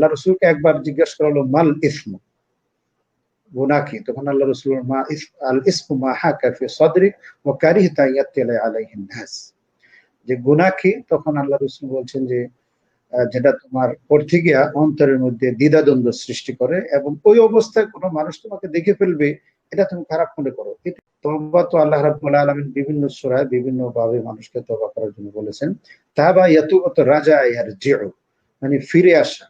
আল্লাহ রসুলকে একবার জিজ্ঞাসা করা হলো মাল ইসমু? গুনা কি? তখন আল্লাহ রসুল মা আল ইসমু মা হাকা ফি সাদরিক ওয়া কারিহতা ইয়াত্তিলা আলাইহিন নাস। যে গুনা কি? তখন আল্লাহ রসুল বলছেন যে যেটা তোমার করতে গিয়া অন্তরের মধ্যে দ্বিধাদ্বন্দ্ব সৃষ্টি করে এবং ওই অবস্থায় কোনো মানুষ তোমাকে দেখে ফেলবে, এটা তুমি খারাপ মনে করো। তবা তো আল্লাহ রাব্বুল আলামিন বিভিন্ন সূরায় বিভিন্ন ভাবে মানুষকে তবা করার জন্য বলেছেন, তাবা ইয়াতুবত রাজা ইয়ার জিউ মানে ফিরে আসা।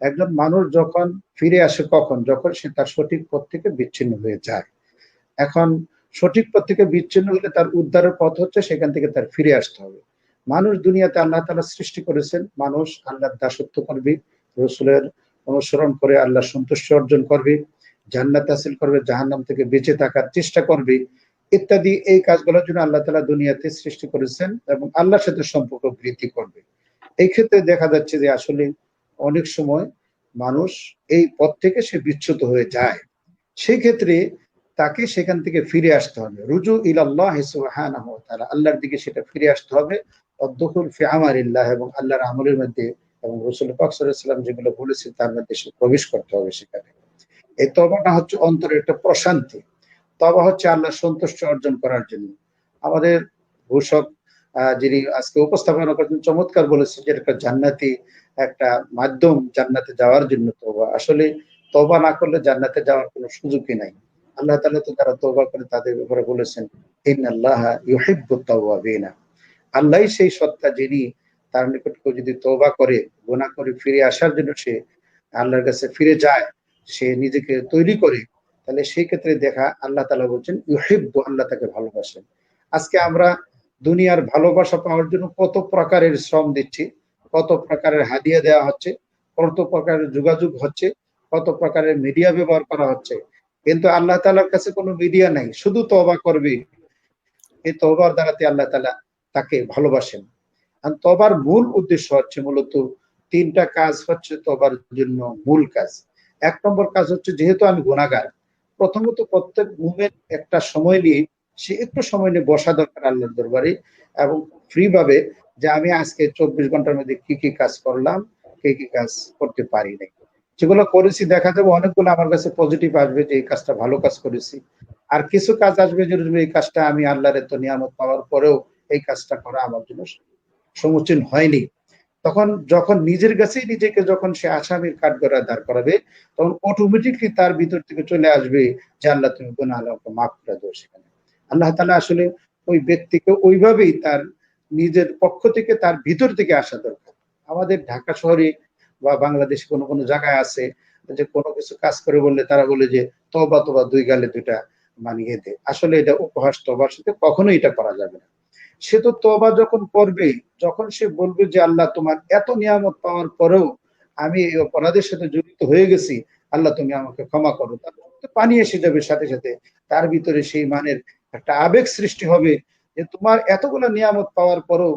একজন মানুষ যখন ফিরে আসে কখন? যখন সে তার সঠিক পথ থেকে বিচ্ছিন্ন হয়ে যায়। এখন সঠিক পথ থেকে বিচ্ছিন্ন হলে তার উদ্ধারের পথ হচ্ছে সেখান থেকে তার ফিরে আসতে হবে। মানুষ দুনিয়াতে আল্লাহ তালা সৃষ্টি করেছেন। মানুষ আল্লাহর দাসত্ব করবে, রসুলের অনুসরণ করে আল্লাহ সন্তুষ্ট অর্জন করবে, জান্নাত হাসিল করবে, জাহান্নাম থেকে বেঁচে থাকার চেষ্টা করবে, ইত্যাদি এই কাজগুলোর জন্য আল্লাহ তালা দুনিয়াতে সৃষ্টি করেছেন এবং আল্লাহর সাথে সম্পর্ক বৃদ্ধি করবে। এই ক্ষেত্রে দেখা যাচ্ছে যে আসলে অনেক সময় মানুষ এই পথ থেকে সে বিচ্যুত হয়ে যায়। সেই ক্ষেত্রে তাকে সেখান থেকে ফিরে আসতে হবে। রুজু ওয়া তাআলা। আল্লাহর দিকে সেটা ফিরে আসতে হবে। ফি আমারিল্লাহ এবং আল্লাহর আমলের মধ্যে এবং রসুল পাক সাল্লাল্লাহু যেগুলো বলেছেন তার মধ্যে সে প্রবেশ করতে হবে সেখানে। এই তবাটা হচ্ছে অন্তরের একটা প্রশান্তি। তবা হচ্ছে আল্লাহ সন্তুষ্ট অর্জন করার জন্য। আমাদের ঘোষক যিনি আজকে উপস্থাপনা করছেন, চমৎকার বলেছেন যে একটা জান্নাতি একটা মাধ্যম জান্নাতে যাওয়ার জন্য তবা আসলে তবা না করলে জান্নাতে যাওয়ার কোনো সুযোগই নাই। আল্লাহ তালা তো যারা তবা করে তাদের ব্যাপারে বলেছেন আল্লাহ ইউহিব্বু তাওয়াবিনা আল্লাহ সেই সত্তা যিনি তার নিকট কেউ যদি তবা করে গোনা করে ফিরে আসার জন্য সে আল্লাহর কাছে ফিরে যায়, সে নিজেকে তৈরি করে, তাহলে সেই ক্ষেত্রে দেখা আল্লাহ তালা বলছেন, ইউহিব্বু, আল্লাহ তাকে ভালোবাসেন। আজকে আমরা দুনিয়ার ভালোবাসা পাওয়ার জন্য কত প্রকারের শ্রম দিচ্ছি কত প্রকারের হাদিয়া দেওয়া হচ্ছে, কত প্রকারের যোগাযোগ হচ্ছে, কত প্রকারের মিডিয়া ব্যবহার করা হচ্ছে। কিন্তু আল্লাহ তালার কাছে কোনো মিডিয়া নাই, শুধু তবা করবে। এই তবার দ্বারাতে আল্লাহ তালা তাকে ভালোবাসেন। আর তবার মূল উদ্দেশ্য হচ্ছে মূলত তিনটা কাজ হচ্ছে তবার জন্য মূল কাজ। এক নম্বর কাজ হচ্ছে যেহেতু আমি গুণাগার প্রথমত প্রত্যেক মুভেন্ট একটা সময় নিয়ে, সে একটু সময় নিয়ে বসা দরকার আল্লাহর দরবারে এবং ফ্রি ভাবে যে আমি আজকে চব্বিশ ঘণ্টার মধ্যে কি কি কাজ করলাম, কি কি কাজ করতে পারি নাই। যেগুলো করেছি, দেখা যাবে অনেকগুলো আমার কাছে পজিটিভ আসবে যে এই কাজটা ভালো কাজ করেছি। আর কিছু কাজ আসবে যে এই কাজটা আমি আল্লাহর এত নিয়ামত পাওয়ার পরেও এই কাজটা করা আমার জন্য সমুচীন হয়নি। তখন যখন নিজের কাছেই নিজেকে যখন সে আসামির কাঠগড়া দাঁড় করাবে, তখন অটোমেটিকলি তার ভিতর থেকে চলে আসবে যে আল্লাহ তুমি কোন আল্লাহকে মাফ করে দেবো সেখানে। আল্লাহ তালা আসলে ওই ব্যক্তিকে ওইভাবেই তার নিজের পক্ষ থেকে তার ভিতর থেকে আসা দরকার। আমাদের ঢাকা শহরে বা বাংলাদেশ কোনো কোনো জায়গায় আছে যে কোনো কিছু কাজ করে বললে তারা বলে যে তবা তবা দুই গালে দুইটা মানিয়ে দে। আসলে এটা উপহাস তবার সাথে কখনোই এটা করা যাবে না। সে তো তবা যখন করবে, যখন সে বলবে যে, আল্লাহ, তোমার এত নিয়ামত পাওয়ার পরেও আমি এই অপরাধের সাথে জড়িত হয়ে গেছি, আল্লাহ, তুমি আমাকে ক্ষমা করো। তার পানি এসে যাবে সাথে সাথে। তার ভিতরে সেই মানের একটা আবেগ সৃষ্টি হবে যে তোমার এতগুলো নিয়ামত পাওয়ার পরও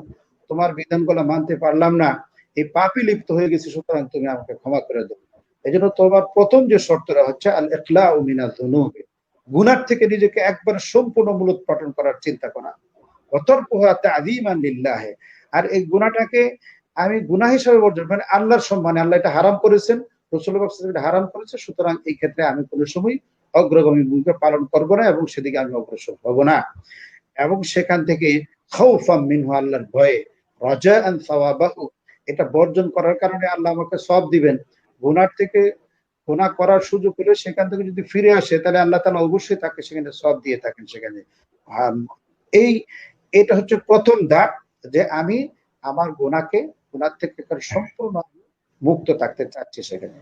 তোমার বিধানগুলো মানতে পারলাম না, এই পাপি লিপ্ত হয়ে গেছে, সুতরাং তুমি আমাকে ক্ষমা করে দেবো এই জন্য তোমার প্রথম যে শর্তটা হচ্ছে আল একলা ও মিনাল ধনুবে গুনার থেকে নিজেকে একবার সম্পূর্ণ মূলত পঠন করার চিন্তা করা। অতর্পহাতে আদিমান লিল্লাহে। আর এই গুণাটাকে আমি গুণা হিসাবে বর্জন মানে আল্লাহর সম্মানে, আল্লাহ এটা হারাম করেছেন হারাম করেছে, সুতরাং এই ক্ষেত্রে আমি কোনো সময় অগ্রগামী ভূমিকা পালন করব না এবং সেদিকে আমি অগ্রসর হব না। এবং সেখান থেকে আল্লাহর ভয়ে রজা আন এটা বর্জন করার কারণে আল্লাহ আমাকে সব দিবেন। গুনার থেকে গুণা করার সুযোগ পেলে সেখান থেকে যদি ফিরে আসে, তাহলে আল্লাহ তালা অবশ্যই তাকে সেখানে সব দিয়ে থাকেন সেখানে। এই, এটা হচ্ছে প্রথম ধাপ যে আমি আমার গোনাকে গোনার থেকে সম্পূর্ণ মুক্ত থাকতে চাচ্ছি সেখানে।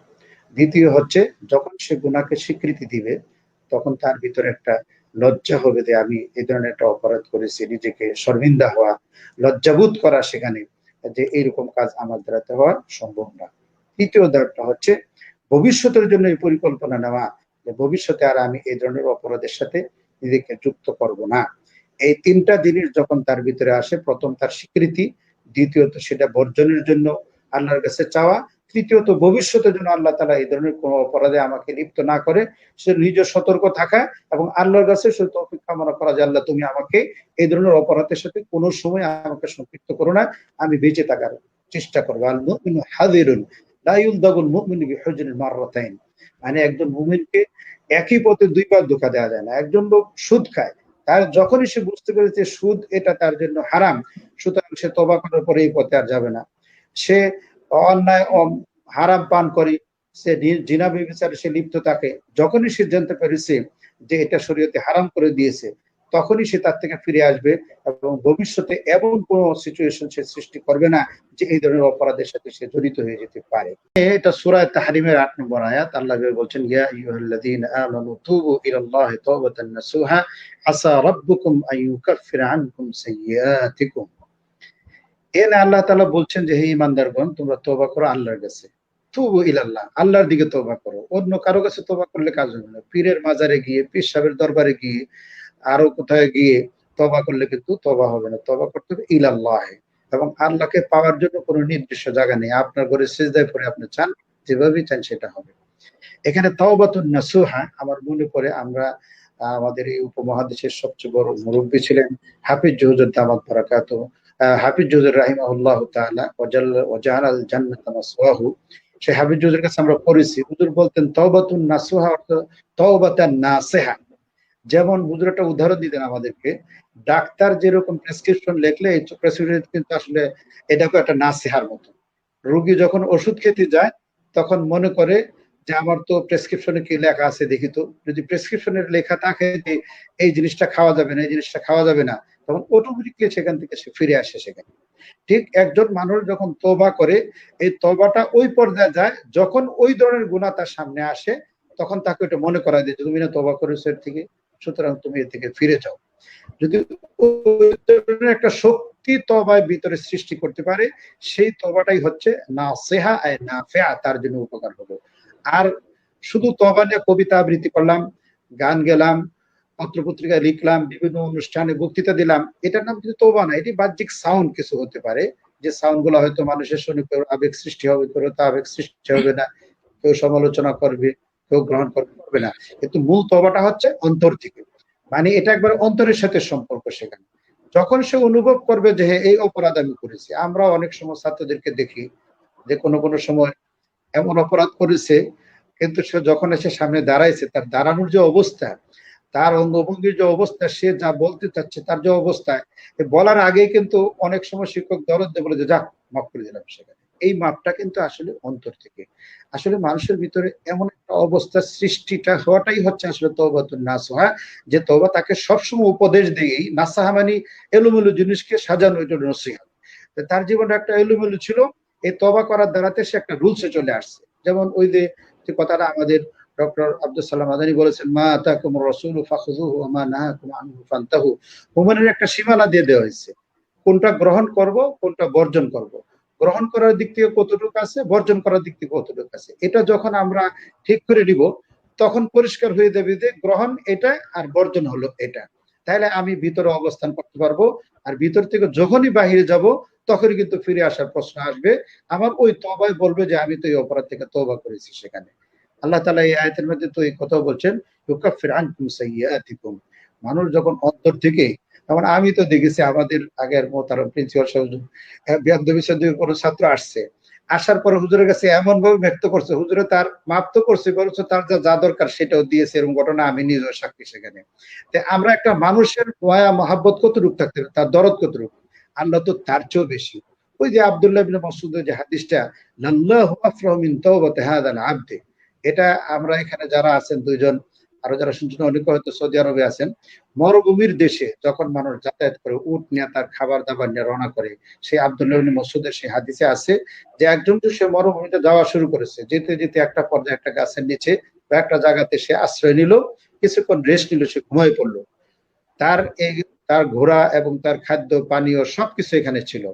দ্বিতীয় হচ্ছে, যখন সে গুণাকে স্বীকৃতি দিবে, তখন তার ভিতরে একটা লজ্জা হবে যে আমি এই ধরনের একটা অপরাধ করেছি, নিজেকে শর্মিন্দা হওয়া, লজ্জাবোধ করা সেখানে, যে এইরকম কাজ আমার দ্বারাতে হওয়া সম্ভব না। তৃতীয় ধাপটা হচ্ছে, ভবিষ্যতের জন্য এই পরিকল্পনা নেওয়া, যে ভবিষ্যতে আর আমি এই ধরনের অপরাধের সাথে নিজেকে যুক্ত করব না। এই তিনটা জিনিস যখন তার ভিতরে আসে, প্রথম তার স্বীকৃতি, দ্বিতীয়ত সেটা বর্জনের জন্য আল্লাহর কাছে চাওয়া তৃতীয়ত ভবিষ্যতের জন্য আল্লাহ তালা এই ধরনের কোনো অপরাধে আমাকে লিপ্ত না করে, সে নিজ সতর্ক থাকা এবং আল্লাহর কাছে সে তৌফিক কামনা করা যে আল্লাহ তুমি আমাকে এই ধরনের অপরাধের সাথে কোনো সময় আমাকে সম্পৃক্ত করো না, আমি বেঁচে থাকার চেষ্টা করব। আল হাজিরুন মুমিনু বিহুজরিল মাররাতাইন। মানে একজন মুমিনকে একই পথে দুইবার ধোকা দেওয়া যায় না। একজন লোক সুদ খায়, তার যখনই সে বুঝতে পেরেছে সুদ এটা তার জন্য হারাম, সুতরাং সে তবা করার পরে এই পথে আর যাবে না। সে অন্যায় হারাম পান করে, সে জিনা বিবেচারে সে লিপ্ত থাকে। যখনই সে জানতে পেরেছে যে এটা শরীয়তে হারাম করে দিয়েছে, তখনই সে তার থেকে ফিরে আসবে এবং ভবিষ্যতে এমন কোন সিচুয়েশন সে সৃষ্টি করবে না যে এই ধরনের অপরাধের সাথে সে জড়িত হয়ে যেতে পারে। এটা সূরা তাহরিমের আট নম্বর আয়াত। আল্লাহ বলছেন, ইয়া আইয়ুহাল্লাযীনা আমানু তুবু ইলাল্লাহি তাওবাতান নাসুহা, আসা রাব্বুকুম আনকুম সাইয়্যাতিকুম। এনে আল্লাহ তাআলা বলছেন যে, হে ঈমানদারগণ, তোমরা তওবা করো, আল্লাহর কাছে। তুবু ইলাল্লাহ, আল্লাহর দিকে তওবা করো। অন্য কারও কাছে তওবা করলে কাজ হবে না। পীরের মাজারে গিয়ে, পীর সাহেবের দরবারে গিয়ে, আরও কোথায় গিয়ে তবা করলে কিন্তু তবা হবে না। তবা করতে হবে ইলাল্লাহ। এবং আল্লাহকে পাওয়ার জন্য কোনো নির্দিষ্ট জায়গা নেই। আপনার ঘরে সেজদায় পরে আপনি চান যেভাবে চান সেটা হবে। এখানে তাওবাতুন নাসুহা, আমার মনে পড়ে আমরা, আমাদের এই উপমহাদেশের সবচেয়ে বড় মুরব্বী ছিলেন হাফিজ জহুজুর দামাত বারাকাত। হাফিজ জহুজুর রাহিমাহুল্লাহ তাআলা, ওয়াজাল আল জান্নাত সেই হাফিজ জহুজুর কাছে আমরা পড়েছি, হুজুর বলতেন, তাওবাতুন নাসুহা অর্থ তাওবাতান নাসিহা। যেমন হুজুর একটা উদাহরণ দিতেন আমাদেরকে, ডাক্তার যেরকম প্রেসক্রিপশন লেখলে, এই প্রেসক্রিপশন কিন্তু আসলে এটাকে একটা নাসিহার মতো। রুগী যখন ওষুধ খেতে যায়, তখন মনে করে যে, আমার তো প্রেসক্রিপশনে কি লেখা আছে দেখি তো। যদি প্রেসক্রিপশনের লেখা থাকে যে, এই জিনিসটা খাওয়া যাবে না, এই জিনিসটা খাওয়া যাবে না তখন অটোমেটিকলি সেখান থেকে সে ফিরে আসে সেখানে। ঠিক একজন মানুষ যখন তোবা করে, এই তোবাটা ওই পর্যায়ে যায়, যখন ওই ধরনের গুণা তার সামনে আসে, তখন তাকে ওটা মনে করা যায় তুমি না তোবা করেছ এর থেকে? সুতরাং তুমি এ থেকে ফিরে যাও। যদি একটা শক্তি তবায় ভিতরে সৃষ্টি করতে পারে, সেই তবাটাই হচ্ছে না সেহা না ফেয়া তার জন্য উপকার হলো। আর শুধু তবা নিয়ে কবিতা আবৃত্তি করলাম, গান গেলাম পত্রপত্রিকায় লিখলাম, বিভিন্ন অনুষ্ঠানে বক্তৃতা দিলাম। এটার নাম কিন্তু তোবা না, এটি বাহ্যিক সাউন্ড কিছু হতে পারে। যে সাউন্ডগুলো হয়তো মানুষের শুনে কেউ আবেগ সৃষ্টি হবে, কেউ তা আবেগ সৃষ্টি হবে না, কেউ সমালোচনা করবে, কেউ গ্রহণ করতে পারবে না। কিন্তু মূল তবাটা হচ্ছে অন্তর থেকে। মানে এটা একবার অন্তরের সাথে সম্পর্ক সেখানে যখন সে অনুভব করবে যে এই অপরাধ আমি করেছি আমরা অনেক সময় ছাত্রদেরকে দেখি যে কোনো কোনো সময় এমন অপরাধ করেছে, কিন্তু সে যখন এসে সামনে দাঁড়াইছে, তার দাঁড়ানোর যে অবস্থা তার অঙ্গভঙ্গির যে অবস্থা, সে যা বলতে চাচ্ছে তার যে অবস্থায় বলার আগে কিন্তু অনেক সময় শিক্ষক দরদ বলে যে যাক মাফ করে দিলাম সেখানে। এই মাপটা কিন্তু আসলে অন্তর থেকে। আসলে মানুষের ভিতরে এমন একটা অবস্থা সৃষ্টিটা হওয়াটাই হচ্ছে আসলে তৌবাতুন নাসহা যে তৌবা তাকে সবসময় উপদেশ দিয়েই নাসাহা মানে এলোমেলো জিনিসকে সাজানো, এটা নসিহত। তার জীবনে একটা এলোমেলো ছিল, এই তবা করার দ্বারাতে সে একটা রুলসে চলে আসছে। যেমন ওই যে কথাটা আমাদের ডক্টর আব্দুল সালাম আদানি বলেছেন, মা আতাকুম রাসূল ফাখুযুহু ওয়া মা নাহাকুম আনহু ফান্তাহু মুমিনের একটা সীমানা দিয়ে দেওয়া হয়েছে, কোনটা গ্রহণ করব, কোনটা বর্জন করব। গ্রহণ করার দিক থেকে কতটুকু আছে, বর্জন করার দিক থেকে কতটুকু আছে। এটা যখন আমরা ঠিক করে নিব, তখন পরিষ্কার হয়ে যাবে যে গ্রহণ এটা আর বর্জন হলো এটা। তাহলে আমি ভিতরে অবস্থান করতে পারব, আর ভিতর থেকে যখনই বাহিরে যাব, তখনই কিন্তু ফিরে আসার প্রশ্ন আসবে। আমার ওই তবায় বলবে যে, আমি তো এই অপরাধ থেকে তবা করেছি সেখানে। আল্লাহ তালা এই আয়তের মধ্যে তো এই কথা বলছেন, ইউকাফির আনকুম সাইয়াতিকুম মানুষ যখন অন্তর থেকে যেমন আমি তো দেখেছি আমাদের আগের মোতারম প্রিন্সিপাল সাহেব কোনো ছাত্র আসছে। আসার পরে হুজুরের কাছে এমন ভাবে ব্যক্ত করছে, হুজুরে তার মাপ তো করছে, বরঞ্চ তার যা যা দরকার সেটাও দিয়েছে, এরকম ঘটনা আমি নিজেও সাক্ষী সেখানে। আমরা একটা মানুষের মায়া মহাব্বত কতটুক থাকতে তার দরদ কতটুক? আল্লাহ তো তার চেয়েও বেশি। ওই যে আবদুল্লাহ বিন মাসুদের যে হাদিসটা মিন আবদে। এটা আমরা এখানে যারা আছেন দুইজন, আরও যারা শুনছেন, অনেকে হয়তো সৌদি আরবে আছেন, মরুভূমির দেশে যখন মানুষ যাতায়াত করে, উট নিয়ে তার খাবার দাবার নিয়ে রওনা করে, সেই আবদুল্লাহ মসুদের সেই হাদিসে আছে যে একজন তো সে মরুভূমিতে যাওয়া শুরু করেছে, যেতে যেতে একটা পর্যায়ে একটা গাছের নিচে বা একটা জায়গাতে সে আশ্রয় নিল, কিছুক্ষণ রেস্ট নিল, সে ঘুমাই পড়ল। তার এই, তার ঘোড়া এবং তার খাদ্য, পানীয় সবকিছু এখানে ছিল।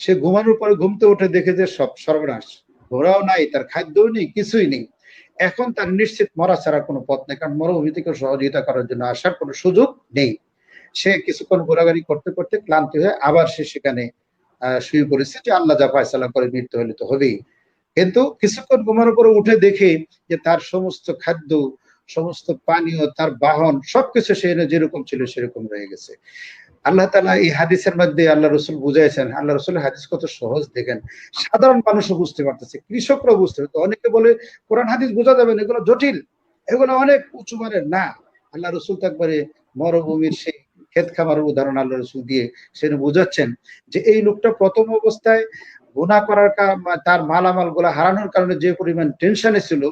সে ঘুমানোর পরে ঘুমতে উঠে দেখে যে সব সর্বনাশ। ঘোড়াও নাই, তার খাদ্যও নেই, কিছুই নেই। এখন তার নিশ্চিত মরা ছাড়া কোনো পথ নেই, কারণ মরুভূমি সহযোগিতা করার জন্য আসার কোনো সুযোগ নেই। সে কিছুক্ষণ ঘোরাঘুরি করতে করতে ক্লান্তি হয়ে আবার সে সেখানে শুয়ে পড়েছে যে আল্লাহ যা ফায়সালা করে মৃত্যু হলে তো হবেই। কিন্তু কিছুক্ষণ ঘুমানোর পরে উঠে দেখে যে তার সমস্ত খাদ্য, সমস্ত পানীয়, তার বাহন সবকিছু সে যেরকম ছিল সেরকম রয়ে গেছে। আল্লাহ তালা এই হাদিসের মধ্যে আল্লাহ রসুল বুঝাইছেন, আল্লাহ রসুলের হাদিস কত সহজ দেখেন। সাধারণ মানুষও বুঝতে পারতেছে, কৃষকরাও বুঝতে পারছে অনেকে বলে, কোরআন, হাদিস বোঝা যাবে এগুলো জটিল। এগুলো অনেক উঁচু মানের। না, আল্লাহ রসুল তো একবারে মরুভূমির সেই ক্ষেত খামারের উদাহরণ আল্লাহ রসুল দিয়ে সেটা বুঝাচ্ছেন যে এই লোকটা প্রথম অবস্থায় গুণা করার তার মালামালগুলা হারানোর কারণে যে পরিমাণ টেনশনে ছিল,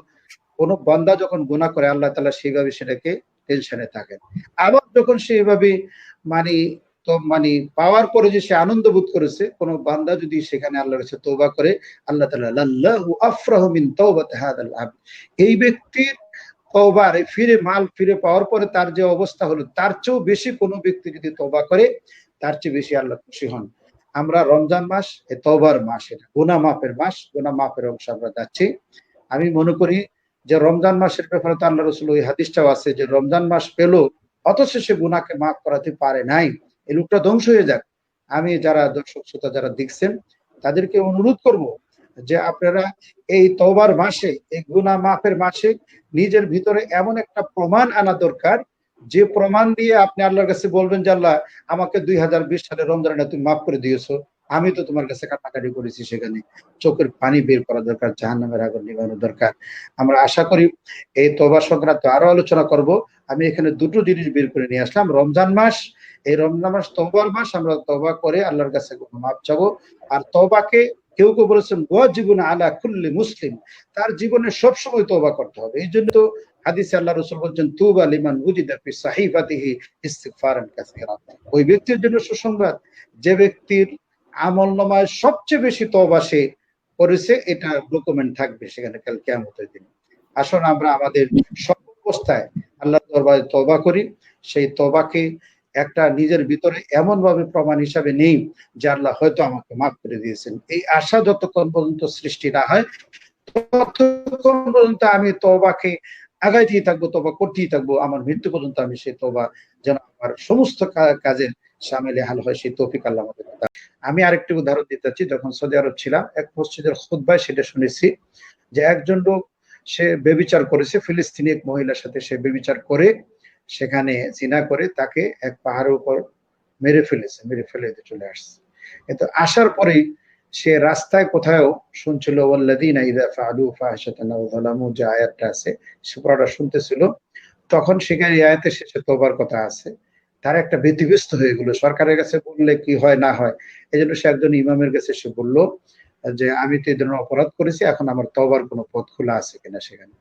কোন বান্দা যখন গুণা করে, আল্লাহ তালা সেইভাবে সেটাকে টেনশনে থাকেন। আবার যখন সে এভাবে মানে তো মানে পাওয়ার পরে যে সে আনন্দ বোধ করেছে, কোন বান্দা যদি সেখানে আল্লাহ কাছে তৌবা করে, আল্লাহ তাআলা মিন আবদ। এই ব্যক্তির তওবার ফিরে মাল ফিরে পাওয়ার পরে তার যে অবস্থা হলো, তার চেয়েও বেশি কোনো ব্যক্তি যদি তওবা করে, তার চেয়ে বেশি আল্লাহ খুশি হন। আমরা রমজান মাস, এ তওবার মাস এটা, গুনাহ মাফের মাস, গুনাহ মাপের অংশ আমরা যাচ্ছি। আমি মনে করি যে রমজান মাসের ব্যাপারে তো আল্লাহ রসুল ওই হাদিসটাও আছে যে রমজান মাস পেল অথচ সে গুনাকে মাফ করাতে পারে নাই। এই লোকটা ধ্বংস হয়ে যাক। আমি যারা দর্শক, শ্রোতা যারা দেখছেন, তাদেরকে অনুরোধ করব যে আপনারা এই তওবার মাসে, এই গুনা মাফের মাসে নিজের ভিতরে এমন একটা প্রমাণ আনা দরকার। যে প্রমাণ দিয়ে আপনি আল্লাহর কাছে বলবেন যে, আল্লাহ, আমাকে দুই হাজার বিশ সালে রমজানে তুমি মাফ করে দিয়েছ। আমি তো তোমার কাছে কাটাকাটি করেছি সেখানে। চোখের পানি বের করা দরকার জাহান নামের আগুন নিবানো দরকার। আমরা আশা করি এই তোবা সংক্রান্ত আরও আলোচনা করব। আমি এখানে দুটো জিনিস বের করে নিয়ে আসলাম। রমজান মাস, এই রমজান মাস তবার মাস, আমরা তবা করে আল্লাহর কাছে মাপ চাবো। আর তবাকে কেউ কেউ বলেছেন জীবন আলা খুল্লি মুসলিম, তার জীবনে সবসময় তবা করতে হবে। এই জন্য তো হাদিসে আল্লাহ রসুল বলছেন, তুবা লিমান উজিদা ফি সাহিফাতিহি ইস্তিগফারান ওই ব্যক্তির জন্য সুসংবাদ, যে ব্যক্তির আমল নামায় সবচেয়ে বেশি তবা সে করেছে, এটা ডকুমেন্ট থাকবে সেখানে কাল দিন। আসুন আমরা আমাদের সব অবস্থায় আল্লাহ দরবারে তবা করি। সেই তবাকে একটা নিজের ভিতরে এমন ভাবে প্রমাণ হিসাবে নেই যে আল্লাহ হয়তো আমাকে মাফ করে দিয়েছেন। এই আশা যতক্ষণ পর্যন্ত সৃষ্টি না হয়, ততক্ষণ পর্যন্ত আমি তবাকে আগাইতেই থাকব তবা করতেই থাকব। আমার মৃত্যু পর্যন্ত আমি সেই তবা যেন আমার সমস্ত কাজের সামিলে হাল হয়, সেই তৌফিক আল্লাহ আমাদের আমি আরেকটি উদাহরণ দিতে চাচ্ছি, যখন সৌদি আরব ছিলাম, এক মসজিদের খুদ্বায় সেটা শুনেছি যে একজন লোক সে বেবিচার করেছে ফিলিস্তিনি এক মহিলার সাথে সে বেবিচার করে, সেখানে চিনা করে, তাকে এক পাহাড়ের উপর মেরে ফেলেছে, মেরে ফেলে চলে আসছে। কিন্তু আসার পরেই সে রাস্তায় কোথাও শুনছিল ওয়াল্লাদিনা ইদা যে আয়াতটা আছে, সে শুনতেছিল। তখন সেখানে আয়াতে শেষে তোবার কথা আছে। তার একটা ব্যতিব্যস্ত হয়ে গেল। সরকারের কাছে বললে কি হয়, না হয় এই জন্য সে একজন ইমামের কাছে সে বলল যে আমি তো এই ধরনের অপরাধ করেছি, এখন আমার তবার কোনো পথ খোলা আছে কিনা সেখানে।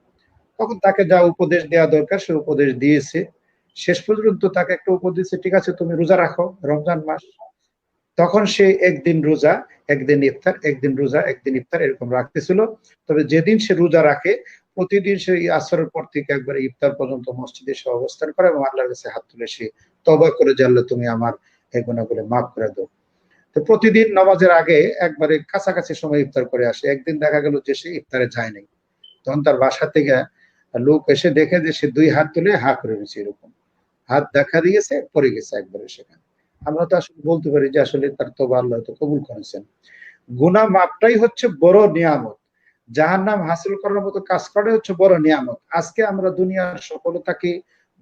তখন তাকে যা উপদেশ দেওয়া দরকার, সে উপদেশ দিয়েছে। শেষ পর্যন্ত তাকে একটা উপদেশ ঠিক আছে, তুমি রোজা রাখো, রমজান মাস। তখন সে একদিন রোজা, একদিন ইফতার, একদিন রোজা, একদিন ইফতার এরকম রাখতেছিল। তবে যেদিন সে রোজা রাখে, প্রতিদিন সে আসরের পর থেকে একবার ইফতার পর্যন্ত মসজিদে সে অবস্থান করে এবং আল্লাহর কাছে হাত তুলে সে তবা করে জানলে তুমি আমার এই গুণাগুলো মাফ করে দাও। তো প্রতিদিন নামাজের আগে একবারে কাছাকাছি সময় ইফতার করে আসে। একদিন দেখা গেল যে সে ইফতারে যায় নাই। তখন তার বাসা থেকে লোক এসে দেখে যে সে দুই হাত তুলে হা করে রয়েছে এরকম। হাত দেখা দিয়েছে, পড়ে গেছে একবারে সেখানে। আমরা তো আসলে বলতে পারি যে আসলে তার তবা আল্লাহ তো কবুল করেছেন। গুনা মাপটাই হচ্ছে বড় নিয়ামত। যাহার নাম হাসিল করার মতো কাজ করে হচ্ছে বড় নিয়ামত। আজকে আমরা দুনিয়ার সফলতাকে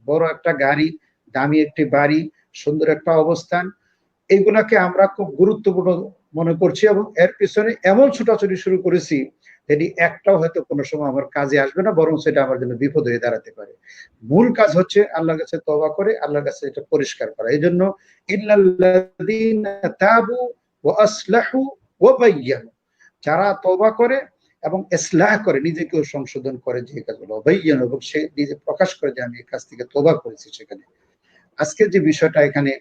বড় একটা গাড়ি, দামি একটি বাড়ি, সুন্দর একটা অবস্থান এইগুলাকে আমরা খুব গুরুত্বপূর্ণ মনে করছি এবং এর পিছনে এমন ছুটাছুটি শুরু করেছি যেটি একটাও হয়তো কোনো সময় আমার কাজে আসবে না, বরং সেটা আমার জন্য বিপদ হয়ে দাঁড়াতে পারে। মূল কাজ হচ্ছে আল্লাহর কাছে তবা করে, আল্লাহর কাছে এটা পরিষ্কার করা। এই জন্য যারা তবা করে এবং ইসলাহ করে, নিজেকেও সংশোধন করে যে কাজগুলো অবৈজ্ঞান এবং সে নিজে প্রকাশ করে যে আমি এই কাজ থেকে তোবা করেছি সেখানে। আজকে যে বিষয়টা এখানে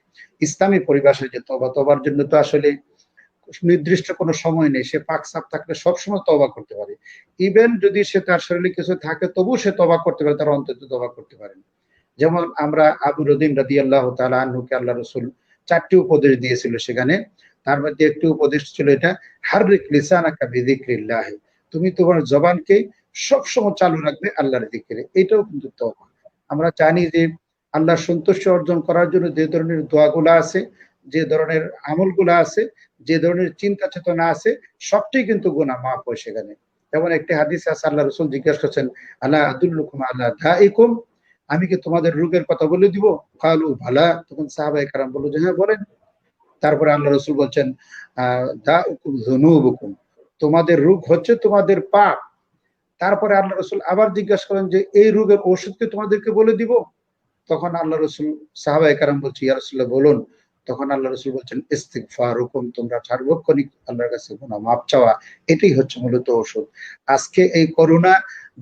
ইসলামী পরিবেশে যে তবা তবার জন্য তো আসলে নির্দিষ্ট কোনো সময় নেই। সে পাক সাপ থাকলে সবসময় তবা করতে পারে। ইভেন যদি সে তার শরীরে কিছু থাকে তবু সে তবা করতে পারে, তার অন্তত তবা করতে পারেন যেমন আমরা আবু রদিন রাদি আল্লাহ তালা আনহুকে আল্লাহ রসুল চারটি উপদেশ দিয়েছিল সেখানে। তার মধ্যে একটি উপদেশ ছিল এটা হারিক লিসানাকা বিদিক্রিল্লাহ তুমি তোমার জবানকে সবসময় চালু রাখবে আল্লাহর দিকে এটাও কিন্তু তবা আমরা জানি যে আল্লাহর সন্তুষ্ট অর্জন করার জন্য যে ধরনের দোয়াগুলা আছে, যে ধরনের আমলগুলা আছে, যে ধরনের চিন্তা চেতনা আছে, সবটাই কিন্তু গুণা মাফ হয় সেখানে। যেমন একটি হাদিস আছে, আল্লাহ রসুল জিজ্ঞাসা করছেন আল্লাহ আদুল্লুকুম আল্লাহ দাইকুম আমি কি তোমাদের রোগের কথা বলে দিব? কালু ভালা তখন সাহাবাই কারাম বলল যে হ্যাঁ বলেন। তারপরে আল্লাহ রসুল বলছেন দা হুকুম তোমাদের রোগ হচ্ছে তোমাদের পাপ। তারপরে আল্লাহ রসুল আবার জিজ্ঞাসা করেন যে, এই রোগের ওষুধকে তোমাদেরকে বলে দিব? তখন আল্লাহ রসুল সাহাবাই কারাম বলছি, ইয়া রসুল্লাহ বলুন। তখন আল্লাহ রসুল বলছেন ইস্তিকফার হুকুম তোমরা সার্বক্ষণিক আল্লাহর কাছে গুণা মাপ চাওয়া। এটাই হচ্ছে মূলত ওষুধ। আজকে এই করোনা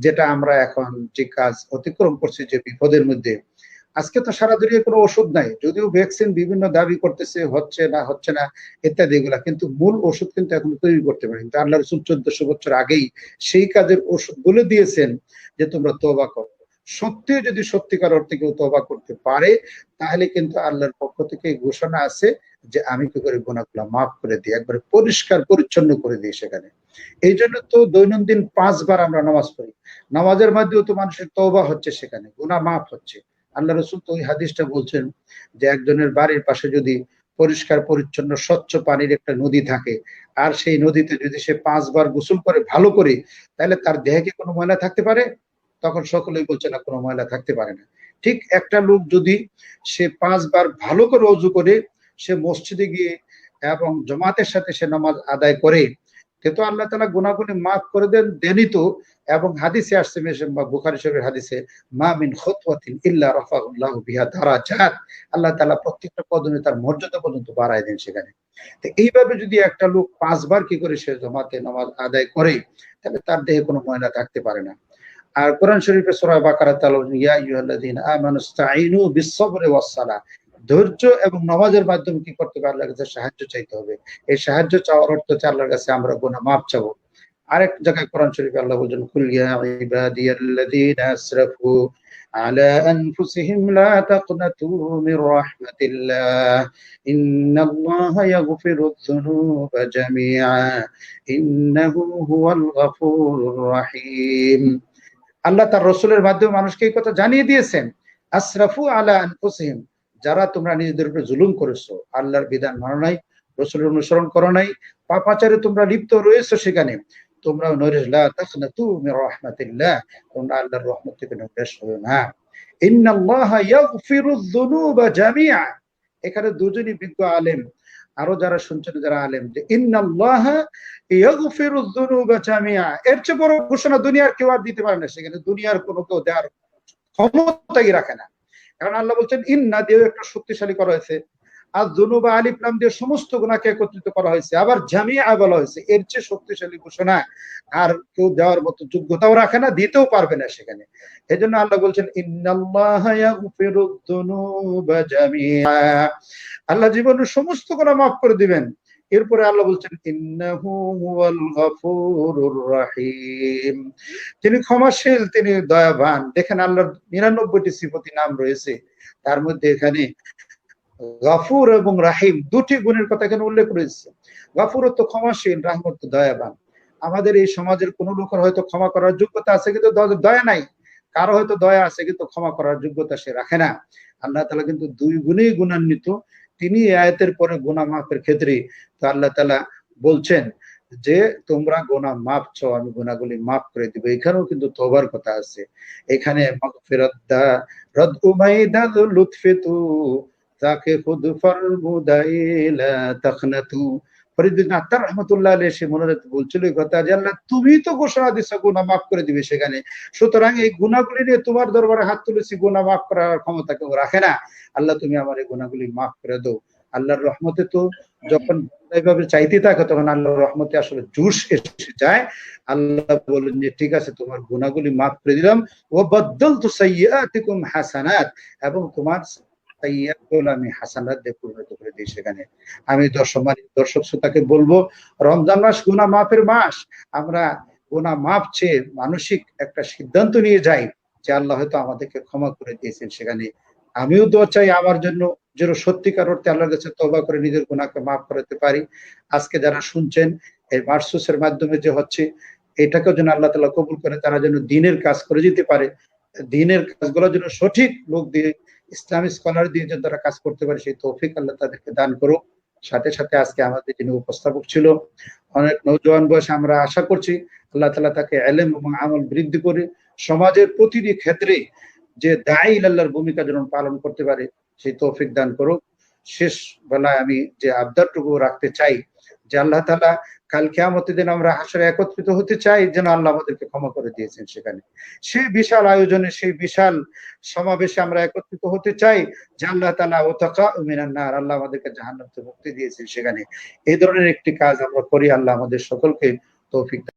যেটা আমরা এখন যে কাজ অতিক্রম করছি যে বিপদের মধ্যে, আজকে তো সারা দুনিয়ায় কোনো ওষুধ নাই। যদিও ভ্যাকসিন বিভিন্ন দাবি করতেছে, হচ্ছে না হচ্ছে না, ইত্যাদি এগুলা, কিন্তু মূল ওষুধ কিন্তু এখন তৈরি করতে পারে কিন্তু আল্লাহ রসুল চোদ্দশো বছর আগেই সেই কাজের ওষুধ বলে দিয়েছেন যে তোমরা তোবা করো। সত্যি যদি সত্যিকার অর্থে কেউ তবা করতে পারে, তাহলে কিন্তু আল্লাহর পক্ষ থেকে ঘোষণা আছে যে আমি কি করে গুণাগুলা মাফ করে দিই, একবারে পরিষ্কার, পরিচ্ছন্ন করে দিই সেখানে। এই জন্য তো দৈনন্দিন পাঁচবার আমরা নামাজ পড়ি। নামাজের মাধ্যমেও তো মানুষের তবা হচ্ছে সেখানে গুণা মাফ হচ্ছে। আল্লাহ রসুল তো ওই হাদিসটা বলছেন যে একজনের বাড়ির পাশে যদি পরিষ্কার, পরিচ্ছন্ন, স্বচ্ছ পানির একটা নদী থাকে, আর সেই নদীতে যদি সে পাঁচবার গোসল করে ভালো করে, তাহলে তার দেহে কি কোনো ময়লা থাকতে পারে? তখন সকলেই বলছে, না, কোনো ময়লা থাকতে পারে না। ঠিক একটা লোক যদি সে পাঁচবার ভালো করে অজু করে, সে মসজিদে গিয়ে এবং জমাতের সাথে সে নামাজ আদায় করে কিন্তু আল্লাহ তালা গুনাগুনি মাফ করে দেন, দেনই তো। এবং হাদিসে আসছে বা বুখারি শরীফের হাদিসে, মা মিন খতওয়াতিন ইল্লা রাফাহুল্লাহ বিহা দারাজাত। আল্লাহ তাআলা প্রত্যেকটা কদমে তার মর্যাদা পর্যন্ত বাড়ায় দেন সেখানে। তো এইভাবে যদি একটা লোক পাঁচবার কি করে সে জমাতে নামাজ আদায় করে, তাহলে তার দেহে কোনো ময়লা থাকতে পারে না। আর কোরআন শরীফে সূরা বাকারা তাআলা ইয়া আইয়ুহাল্লাযীনা আমানুস্তাঈনু বিস-সাবরি ওয়াস-সালাহ ধৈর্য এবং নামাজের মাধ্যমে কি করতে হবে আল্লাহর কাছে সাহায্য চাইতে হবে এই সাহায্য চাওয়ার অর্থ হচ্ছে আল্লাহর কাছে আমরা গুনাহ মাফ চাবো আরেক জায়গায় কোরআন শরীফে আল্লাহ বলছেন কুল ইয়া ইবাদিয়াল্লাযীনা আসরাফু على أنفسهم لا تقنطوا من رحمة الله إن الله يغفر الذنوب جميعا إنه هو الغفور الرحيم আল্লাহ তার রসুলের মাধ্যমে মানুষকে এই কথা জানিয়ে দিয়েছেন, আশরাফু আলা যারা তোমরা নিজেদের উপরে জুলুম করেছ, আল্লাহর বিধান মানো নাই, রসুলের অনুসরণ করো নাই, পাপাচারে তোমরা লিপ্ত রয়েছো সেখানে তোমরা নরিস লা তাখনাতু মির রাহমাতিল্লাহ, তোমরা আল্লাহর রহমত থেকে নিরাশ হও না। ইন্নাল্লাহা ইয়াগফিরুয যুনুবা জামিআ। এখানে দুজনই বিজ্ঞ আলেম। আরও যারা শুনছেন, যারা আলেম, যে এর চেয়ে বড় ঘোষণা দুনিয়ার কেউ আর দিতে পারে না, সেখানে দুনিয়ার কোনো কেউ দেওয়ার ক্ষমতাই রাখে না। কারণ আল্লাহ বলছেন, ইন্না দিয়ে একটা শক্তিশালী করা হয়েছে। আর জুনুবা আলিফ নাম দিয়ে সমস্ত গুণাকে একত্রিত করা হয়েছে। আবার জামিয়া বলা হয়েছে। এর চেয়ে শক্তিশালী ঘোষণা আর কেউ দেওয়ার মতো যোগ্যতাও রাখে না, দিতেও পারবে না সেখানে। এই জন্য আল্লাহ বলছেন আল্লাহ জীবনের সমস্ত গুণা মাফ করে দিবেন। এরপরে আল্লাহ বলছেন রাহিম। তিনি ক্ষমাশীল, তিনি দয়াবান। দেখেন আল্লাহর নিরানব্বইটি সিপতি নাম রয়েছে। তার মধ্যে এখানে গাফুর এবং রাহিম দুটি গুণের কথা এখানে উল্লেখ রয়েছে। গাফুর তো ক্ষমাশীল রাহমত দয়াবান। আমাদের এই সমাজের কোন লোকের হয়তো ক্ষমা করার যোগ্যতা আছে কিন্তু দয়া নাই। কারও হয়তো দয়া আছে কিন্তু ক্ষমা করার যোগ্যতা সে রাখে না। আল্লাহ তালা কিন্তু দুই গুণেই গুণান্বিত। তিনি আয়তের পরে গুণা মাফের ক্ষেত্রে তো আল্লাহ তালা বলছেন যে, তোমরা গোনা মাপ চাও, আমি গোনাগুলি মাফ করে দিব। এখানেও কিন্তু তোবার কথা আছে। এখানে ফেরদ্দা রদ উমাইদা লুৎফে তু তাকে খুদ ফরমুদাইলা তখনাতু। ফরিদুদ্দিন আত্মার রহমতুল্লাহ আলী সে মনে বলছিল কথা যে আল্লাহ, তুমি তো ঘোষণা দিচ্ছ গুণা মাফ করে দিবে সেখানে। সুতরাং এই গুণাগুলি নিয়ে তোমার দরবারে হাত তুলেছি গুণা মাফ করার ক্ষমতা কেউ রাখে না। আল্লাহ, তুমি আমার এই গুণাগুলি মাফ করে দাও। আল্লাহর রহমতে তো যখন এইভাবে চাইতে থাকে, তখন আল্লাহর রহমতে আসলে জুস এসে যায়। আল্লাহ বলেন যে, ঠিক আছে, তোমার গুণাগুলি মাফ করে দিলাম। ও বদল তো সাইয়াতিকুম হাসানাত এবং তোমার আমি হাসানাত পরিণত করে দিই সেখানে। আমি দর্শক দর্শক শ্রোতাকে বলব, রমজান মাস গুনা মাফের মাস। আমরা গুনা মাফ চেয়ে মানসিক একটা সিদ্ধান্ত নিয়ে যাই যে আল্লাহ হয়তো আমাদেরকে ক্ষমা করে দিয়েছেন সেখানে। আমিও দোয়া চাই আমার জন্য যেন সত্যিকার অর্থে আল্লাহর কাছে তবা করে নিজের গুণাকে মাফ করাতে পারি। আজকে যারা শুনছেন, এই মার্সুসের মাধ্যমে যে হচ্ছে, এটাকেও যেন আল্লাহ তালা কবুল করে, তারা যেন দিনের কাজ করে যেতে পারে। দিনের কাজগুলো যেন সঠিক লোক দিয়ে ইসলামিক স্কলার দিয়ে যেন তারা কাজ করতে পারে, সেই তৌফিক আল্লাহ তাদেরকে দান করুক। সাথে সাথে আজকে আমাদের যিনি উপস্থাপক ছিল, অনেক নৌজওয়ান বয়সে আমরা আশা করছি আল্লাহ তালা তাকে এলেম এবং আমল বৃদ্ধি করে সমাজের প্রতিটি ক্ষেত্রে যে দায়ী আল্লাহর ভূমিকা যেন পালন করতে পারে, সেই তৌফিক দান করুক। শেষ বেলায় আমি যে আবদারটুকু রাখতে চাই যে আল্লাহ তালা কাল কেয়ামতের দিন আমরা আসলে একত্রিত হতে চাই, যেন আল্লাহ আমাদেরকে ক্ষমা করে দিয়েছেন সেখানে। সেই বিশাল আয়োজনে সেই বিশাল সমাবেশে আমরা একত্রিত হতে চাই, যে আল্লাহ তালা ও তাকা মিনান্নার আল্লাহ আমাদেরকে জাহান্নাম থেকে মুক্তি দিয়েছেন সেখানে। এই ধরনের একটি কাজ আমরা করি, আল্লাহ আমাদের সকলকে তৌফিক